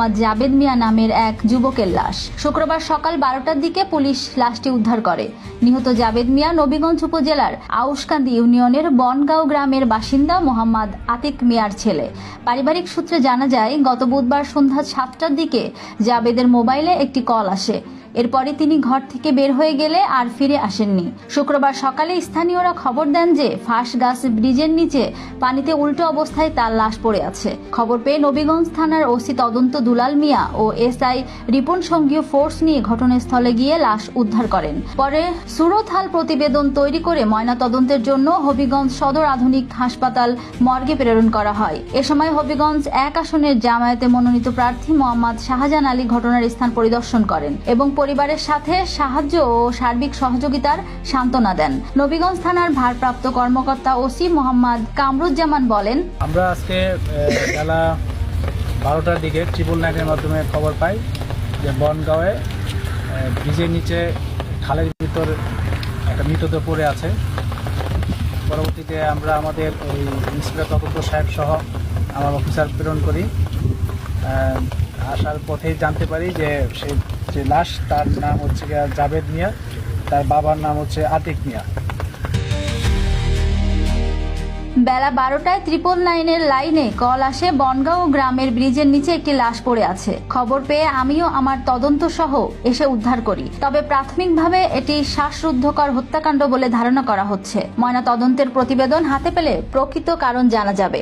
মোহাম্মদ জাবেদ মিয়া নামের এক যুবকের লাশ। শুক্রবার সকাল বারোটার দিকে পুলিশ লাশটি উদ্ধার করে। নিহত জাবেদ মিয়া নবীগঞ্জ উপজেলার আউসকান্দি ইউনিয়নের বনগাঁও গ্রামের বাসিন্দা মোহাম্মদ আতিক মিয়ার ছেলে। পারিবারিক সূত্রে জানা যায়, গত বুধবার সন্ধ্যা সাতটার দিকে জাবেদের মোবাইলে একটি কল আসে। এরপরে তিনি ঘর থেকে বের হয়ে গেলে আর ফিরে আসেননি। শুক্রবার সকালে স্থানীয়রা খবর দেন যে ফাঁস গাছ ব্রিজের নিচে পানিতে উল্টো অবস্থায় তার লাশ পড়ে আছে। খবর পেয়ে নবীগঞ্জ থানার ওসি তদন্ত দুলাল মিয়া ও এসআই রিপন সঙ্গীয় ফোর্স নিয়ে ঘটনাস্থলে গিয়ে লাশ উদ্ধার করেন। পরে সুরতহাল প্রতিবেদন তৈরি করে ময়না তদন্তের জন্য হবিগঞ্জ সদর আধুনিক হাসপাতাল মর্গে প্রেরণ করা হয়। এ সময় হবিগঞ্জ এক আসনের জামায়াতে মনোনীত প্রার্থী মোহাম্মদ শাহজাহান আলী ঘটনার স্থান পরিদর্শন করেন এবং পরিবারের সাথে সাহায্য ও সার্বিক সহযোগিতার সান্ত্বনা দেন। নবীগঞ্জ থানার ভারপ্রাপ্ত কর্মকর্তা ওসি মোহাম্মদ কামরুজ্জামান বলেন, আমরা আজকে বেলা বারোটার দিকে ট্রিপল নাইনের মাধ্যমে খবর পাই যে বনগাঁওয়ে ব্রিজের নিচে খালের ভিতর একটা মৃতদেহ পড়ে আছে। পরবর্তীতে আমরা আমাদের ওই ইন্সপেক্টর তদন্ত সাহেব সহ আমার অফিসার প্রেরণ করি। আসার পথেই জানতে পারি যে সেই যে লাশ, তার নাম হচ্ছে জাভেদ মিয়া, তার বাবার নাম হচ্ছে আতিক মিয়া। বেলা বারোটায় ত্রিপল নাইনের লাইনে কল আসে বনগাঁও গ্রামের ব্রিজের নিচে একটি লাশ পড়ে আছে। খবর পেয়ে আমিও আমার তদন্ত সহ এসে উদ্ধার করি। তবে প্রাথমিকভাবে এটি শ্বাসরুদ্ধকর হত্যাকাণ্ড বলে ধারণা করা হচ্ছে। ময়না তদন্তের প্রতিবেদন হাতে পেলে প্রকৃত কারণ জানা যাবে।